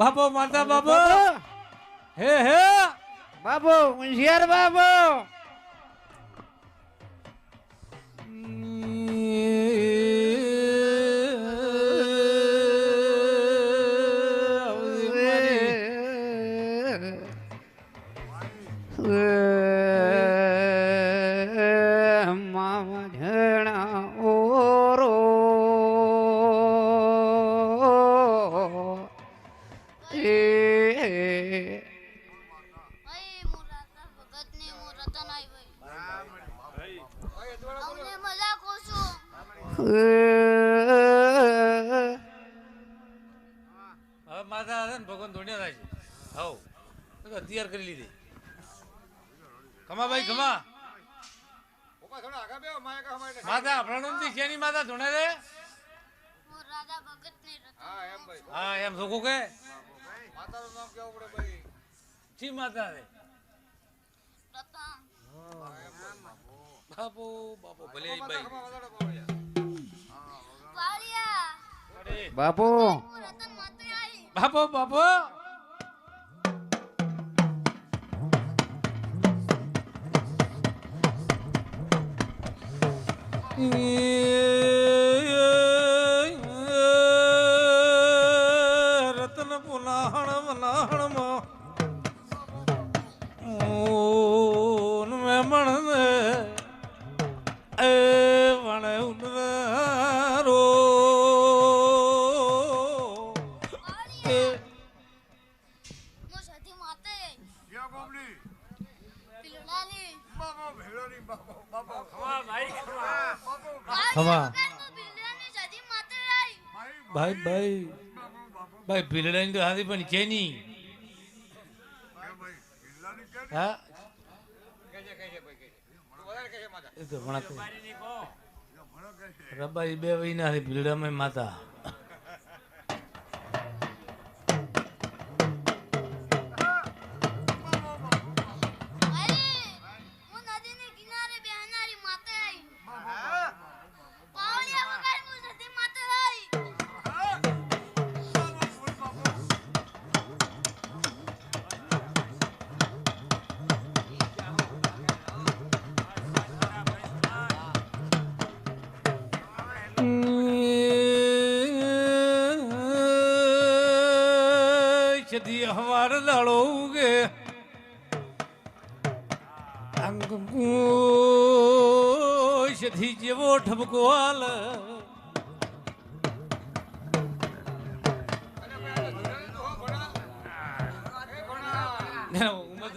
બાપો માતા બાપો હે હે બાબુ હોશિયાર બાબુ મામા ભગવાન ધોણિયા થાય છે. હવ તૈયાર કરી લીધી. ખમા. ભાઈ ખમા માતા પ્રણમથી શેની માતા ધોણે રે હા, એમ શું કે રતન હા નામ કેવું પડે ભાઈ શી માતા રે બાપો બાપુ ભલે ભાઈ. બાપુ બાપુ બાપુ રતન વણે ઉનરો ભાઈ ભાઈ ભાઈ ભીલડાની તો હાથી પણ છે નહીં. હા? તો ભણાતે. રબાઈ બે વહીના ભીલડામાં માતા. સદી હવાર દાડો ઉગે સદી જેવો ઠપકો હાલ. ઉમર